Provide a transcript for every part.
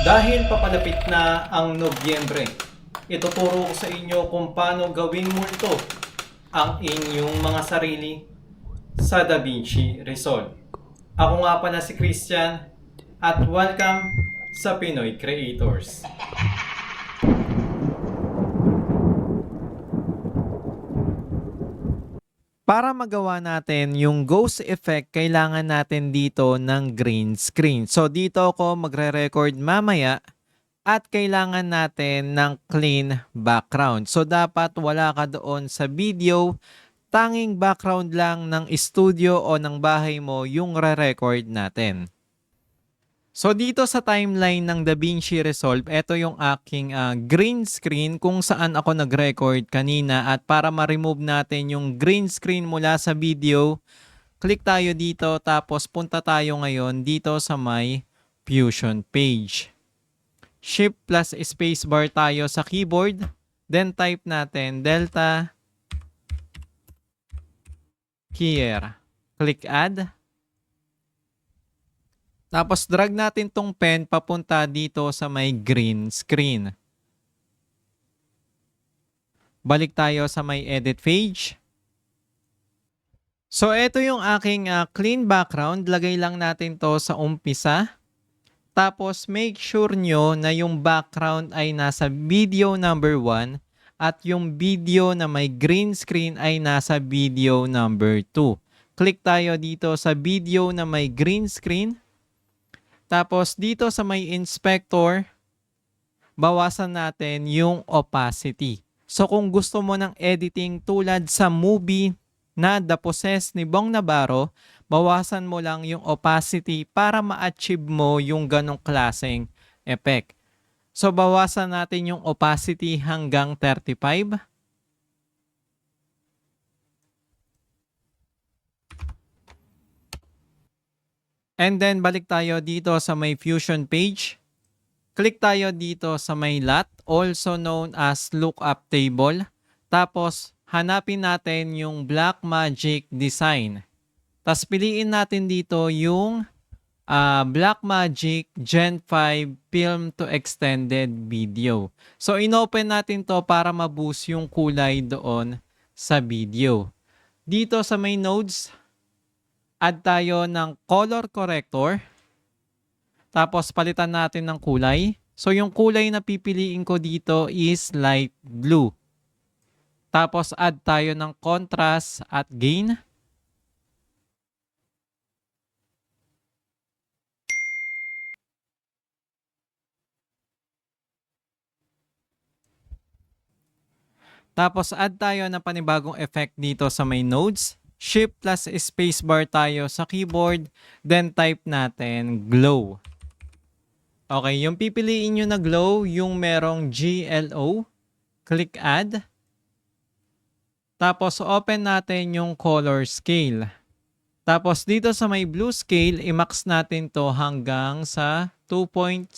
Dahil papalapit na ang Nobyembre, ituturo ko sa inyo kung paano gawing multo ang inyong mga sarili sa DaVinci Resolve. Ako nga pala si Christian at welcome sa Pinoy Creators. Para magawa natin yung ghost effect, kailangan natin dito ng green screen. So dito ako magre-record mamaya at kailangan natin ng clean background. So dapat wala ka doon sa video, tanging background lang ng studio o ng bahay mo yung re-record natin. So dito sa timeline ng DaVinci Resolve, ito yung aking ah, green screen kung saan ako nag-record kanina at para ma-remove natin yung green screen mula sa video, click tayo dito tapos punta tayo ngayon dito sa may Fusion page. Shift plus spacebar tayo sa keyboard, then type natin Delta Here. Click add. Tapos drag natin tong pen papunta dito sa may green screen. Balik tayo sa may edit page. So ito yung aking ah, clean background. Lagay lang natin to sa umpisa. Tapos make sure nyo na yung background ay nasa video number 1 at yung video na may green screen ay nasa video number 2. Click tayo dito sa video na may green screen. Tapos dito sa may inspector, bawasan natin yung opacity. So kung gusto mo ng editing tulad sa movie na The Possessed ni Bong Navarro, bawasan mo lang yung opacity para ma-achieve mo yung ganong klaseng effect. So bawasan natin yung opacity hanggang 35. And then balik tayo dito sa may Fusion page. Click tayo dito sa may LAT, also known as lookup table. Tapos hanapin natin yung Blackmagic design. Tapos piliin natin dito yung ah, Blackmagic Gen 5 Film to Extended Video. So inopen natin to para ma-boost yung kulay doon sa video. Dito sa may nodes, add tayo ng color corrector. Tapos palitan natin ng kulay. So yung kulay na pipiliin ko dito is light blue. Tapos add tayo ng contrast at gain. Tapos add tayo ng panibagong effect dito sa may nodes. Shift plus spacebar tayo sa keyboard. Then type natin glow. Okay, yung pipiliin nyo na glow, yung merong GLO. Click add. Tapos open natin yung color scale. Tapos dito sa may blue scale, i-max natin to hanggang sa 2.0.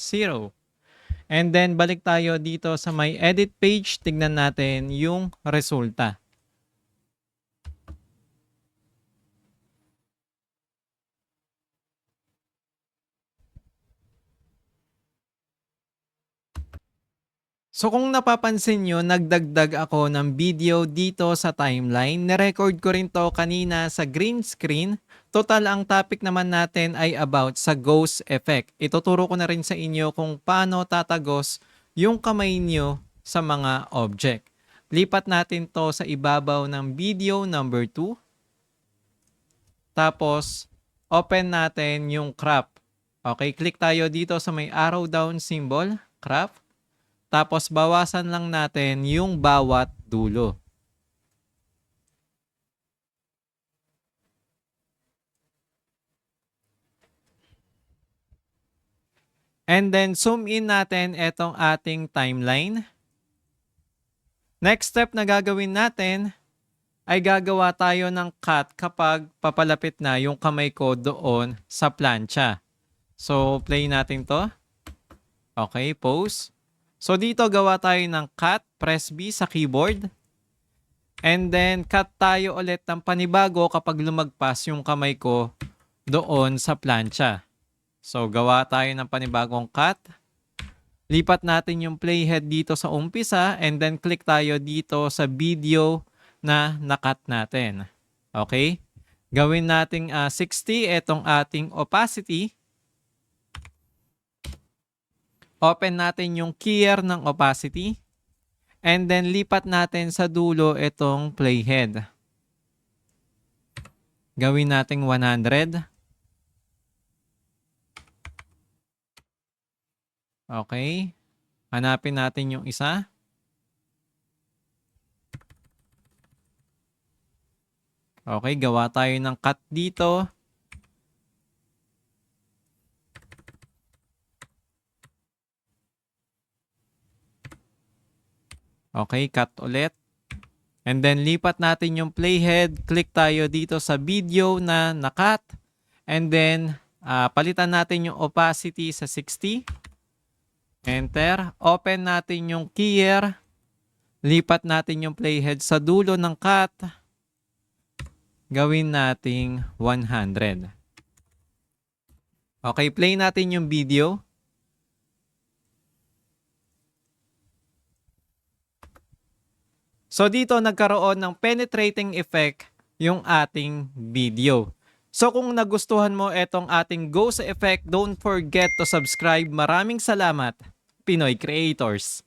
And then balik tayo dito sa may edit page, tignan natin yung resulta. So kung napapansin nyo, nagdagdag ako ng video dito sa timeline. Nirecord ko rin to kanina sa green screen. Total ang topic naman natin ay about sa ghost effect. Ituturo ko na rin sa inyo kung paano tatagos yung kamay nyo sa mga object. Lipat natin to sa ibabaw ng video number 2. Tapos, open natin yung crop. Okay, click tayo dito sa may arrow down symbol, crop. Tapos bawasan lang natin yung bawat dulo. And then zoom in natin itong ating timeline. Next step na gagawin natin ay gagawa tayo ng cut kapag papalapit na yung kamay ko doon sa plancha. So play natin to. Okay, pause. So dito gawa tayo ng cut, press B sa keyboard. And then cut tayo ulit ng panibago kapag lumagpas yung kamay ko doon sa plancha. So gawa tayo ng panibagong cut. Lipat natin yung playhead dito sa umpisa and then click tayo dito sa video na nakat natin. Okay? Gawin nating ah, 60 itong ating opacity. Open natin yung keyer ng opacity. And then lipat natin sa dulo itong playhead. Gawin nating 100. Okay. Hanapin natin yung isa. Okay, gawa tayo ng cut dito. Okay, cut ulit. And then lipat natin yung playhead. Click tayo dito sa video na nakat. And then ah, palitan natin yung opacity sa 60. Enter. Open natin yung keyer. Lipat natin yung playhead sa dulo ng cut. Gawin nating 100. Okay, play natin yung video. So dito nagkaroon ng penetrating effect yung ating video. So kung nagustuhan mo itong ating Ghost Effect, don't forget to subscribe. Maraming salamat, Pinoy Creators.